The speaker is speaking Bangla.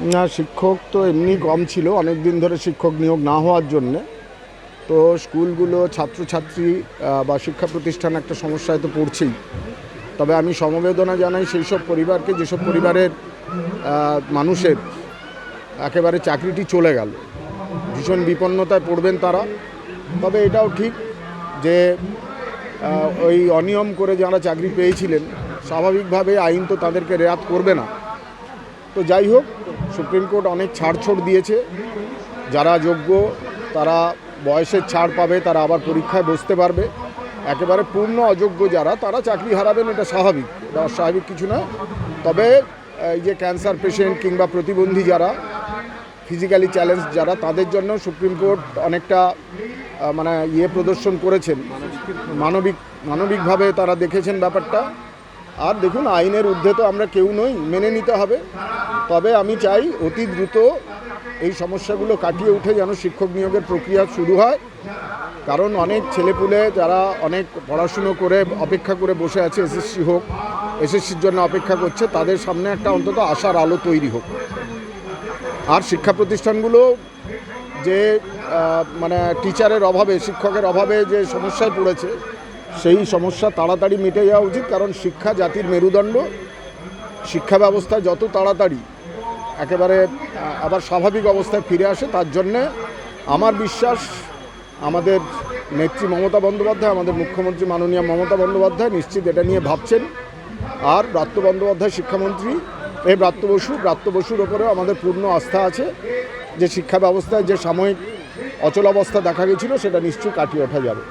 না, শিক্ষক তো এমনি কম ছিল অনেক দিন ধরে শিক্ষক নিয়োগ না হওয়ার জন্যে। তো স্কুলগুলো ছাত্রছাত্রী বা শিক্ষা প্রতিষ্ঠান একটা সমস্যায় তো পড়ছেই। তবে আমি সমবেদনা জানাই সেই সব পরিবারকে যেসব পরিবারের মানুষের একেবারে চাকরিটি চলে গেল। ভীষণ বিপন্নতায় পড়বেন তারা। তবে এটাও ঠিক যে ওই অনিয়ম করে যারা চাকরি পেয়েছিলেন স্বাভাবিকভাবে আইন তো তাদেরকে রেয়াত করবে না। তো যাই হোক সুপ্রিম কোর্ট অনেক ছাড়ছোড় দিয়েছে। যারা যোগ্য, তারা বয়সের ছাড় পাবে, তারা আবার পরীক্ষায় বসতে পারবে। একেবারে পূর্ণ অযোগ্য যারা, তারা চাকরি হারাবেন, এটা স্বাভাবিক। এটা অস্বাভাবিক কিছু না তবে এই যে ক্যান্সার পেশেন্ট কিংবা প্রতিবন্ধী যারা ফিজিক্যালি চ্যালেঞ্জ যারা, তাদের জন্য সুপ্রিম কোর্ট অনেকটা মানে ইয়ে প্রদর্শন করেছেন। মানবিক, মানবিকভাবে তারা দেখেছেন ব্যাপারটা। আর দেখুন, আইনের ঊর্ধ্বে তো আমরা কেউ নই, মেনে নিতে হবে। তবে আমি চাই অতি দ্রুত এই সমস্যাগুলো কাটিয়ে উঠে যেন শিক্ষক নিয়োগের প্রক্রিয়া শুরু হয়। কারণ অনেক ছেলেপুলে যারা অনেক পড়াশুনো করে, অপেক্ষা করে বসে আছে, এসএসসি হোক, এসএসসির জন্য অপেক্ষা করছে, তাদের সামনে একটা অন্তত আশার আলো তৈরি হোক। আর শিক্ষা প্রতিষ্ঠানগুলো যে মানে টিচারের অভাবে, শিক্ষকের অভাবে যে সমস্যায় পড়েছে সেই সমস্যা তাড়াতাড়ি মিটে যাওয়া উচিত, কারণ শিক্ষা জাতির মেরুদণ্ড। শিক্ষা ব্যবস্থা যত তাড়াতাড়ি একেবারে আবার স্বাভাবিক অবস্থায় ফিরে আসে, তার জন্যে আমার বিশ্বাস, আমাদের নেত্রী মমতা বন্দ্যোপাধ্যায়, আমাদের মুখ্যমন্ত্রী মাননীয় মমতা বন্দ্যোপাধ্যায় নিশ্চিত এটা নিয়ে ভাবছেন। আর ব্রাত্য বন্দ্যোপাধ্যায় শিক্ষামন্ত্রী, এই ব্রাত্য বসু, ব্রাত্য বসুর ওপরেও আমাদের পূর্ণ আস্থা আছে যে শিক্ষা ব্যবস্থায় যে সাময়িক অচলাবস্থা দেখা গেছিল, সেটা নিশ্চয়ই কাটিয়ে ওঠা যাবে।